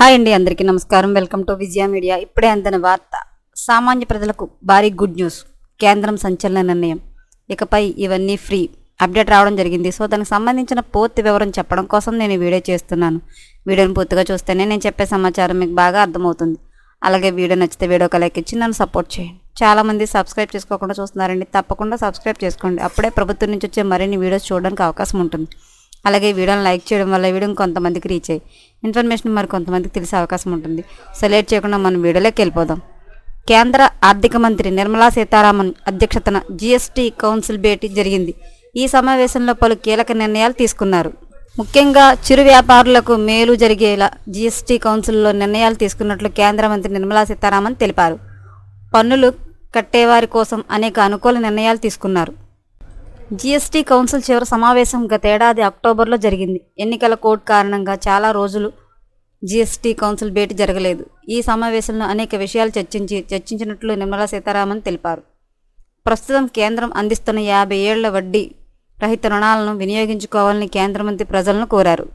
Hi అండి అందరికీ నమస్కారం. Welcome to Vijaya media. ఇప్పుడే అందిన వార్త. సామాన్య ప్రజలకు భారీ గుడ్ న్యూస్. కేంద్రం సంచలన నిర్ణయం. ఇకపై ఇవన్నీ ఫ్రీ. అప్డేట్ రావడం జరిగింది. సో దానికి సంబంధించిన పూర్తి వివరం చెప్పడం కోసం నేను వీడియో చేస్తున్నాను. వీడియోని పూర్తిగా చూస్తేనే నేను చెప్పే సమాచారం మీకు బాగా అర్థమవుతుంది. అలాగే వీడియో నచ్చితే వీడియో లైక్ ఇచ్చి నన్ను సపోర్ట్ చేయండి. చాలామంది సబ్స్క్రైబ్ చేసుకోకుండా చూస్తున్నారండి. తప్పకుండా సబ్స్క్రైబ్ చేసుకోండి. అప్పుడే ప్రభుత్వం నుంచి వచ్చే మరిన్ని వీడియోస్ చూడడానికి అవకాశం ఉంటుంది. అలాగే వీడియోని లైక్ చేయడం వల్ల ఈ వీడియో కొంతమందికి రీచ్ అయ్యి ఇన్ఫర్మేషన్ మరి కొంతమందికి తెలిసే అవకాశం ఉంటుంది. సో లేట్ చేయకుండా మనం వీడియోలోకి వెళ్ళిపోదాం. కేంద్ర ఆర్థిక మంత్రి నిర్మలా సీతారామన్ అధ్యక్షతన జీఎస్టీ కౌన్సిల్ భేటీ జరిగింది. ఈ సమావేశంలో పలు కీలక నిర్ణయాలు తీసుకున్నారు. ముఖ్యంగా చిరు వ్యాపారులకు మేలు జరిగేలా జీఎస్టీ కౌన్సిల్లో నిర్ణయాలు తీసుకున్నట్లు కేంద్ర మంత్రి నిర్మలా సీతారామన్ తెలిపారు. పన్నులు కట్టేవారి కోసం అనేక అనుకూల నిర్ణయాలు తీసుకున్నారు. జీఎస్టీ కౌన్సిల్ చివరి సమావేశం గతేడాది అక్టోబర్లో జరిగింది. ఎన్నికల కోడ్ కారణంగా చాలా రోజులు జీఎస్టీ కౌన్సిల్ భేటీ జరగలేదు. ఈ సమావేశంలో అనేక విషయాలు చర్చించి చర్చించినట్లు నిర్మలా సీతారామన్ తెలిపారు. ప్రస్తుతం కేంద్రం అందిస్తున్న యాభై ఏళ్ళ వడ్డీ రహిత రుణాలను వినియోగించుకోవాలని కేంద్ర మంత్రి ప్రజలను కోరారు.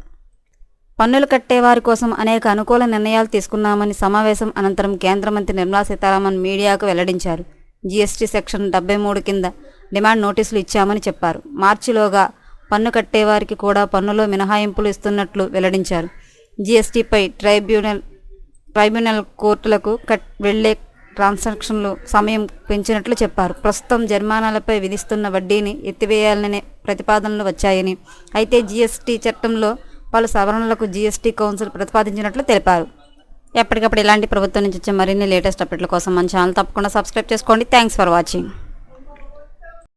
పన్నులు కట్టేవారి కోసం అనేక అనుకూల నిర్ణయాలు తీసుకున్నామని సమావేశం అనంతరం కేంద్ర మంత్రి నిర్మలా సీతారామన్ మీడియాకు వెల్లడించారు. జీఎస్టీ సెక్షన్ డెబ్బై మూడు కింద డిమాండ్ నోటీసులు ఇచ్చామని చెప్పారు. మార్చిలోగా పన్ను కట్టేవారికి కూడా పన్నులో మినహాయింపులు ఇస్తున్నట్లు వెల్లడించారు. జీఎస్టీపై ట్రైబ్యునల్ ట్రైబ్యునల్ కోర్టులకు కట్ వెళ్ళే ట్రాన్సాక్షన్లు సమయం పెంచినట్లు చెప్పారు. ప్రస్తుతం జరిమానాలపై విధిస్తున్న వడ్డీని ఎత్తివేయాలనే ప్రతిపాదనలు వచ్చాయని అయితే జీఎస్టీ చట్టంలో పలు సవరణలకు జీఎస్టీ కౌన్సిల్ ప్రతిపాదించినట్లు తెలిపారు. ఎప్పటికప్పుడు ఇలాంటి ప్రభుత్వం నుంచి వచ్చే మరిన్ని లేటెస్ట్ అప్డేట్ల కోసం మన ఛానల్ తప్పకుండా సబ్స్క్రైబ్ చేసుకోండి. Thanks for watching.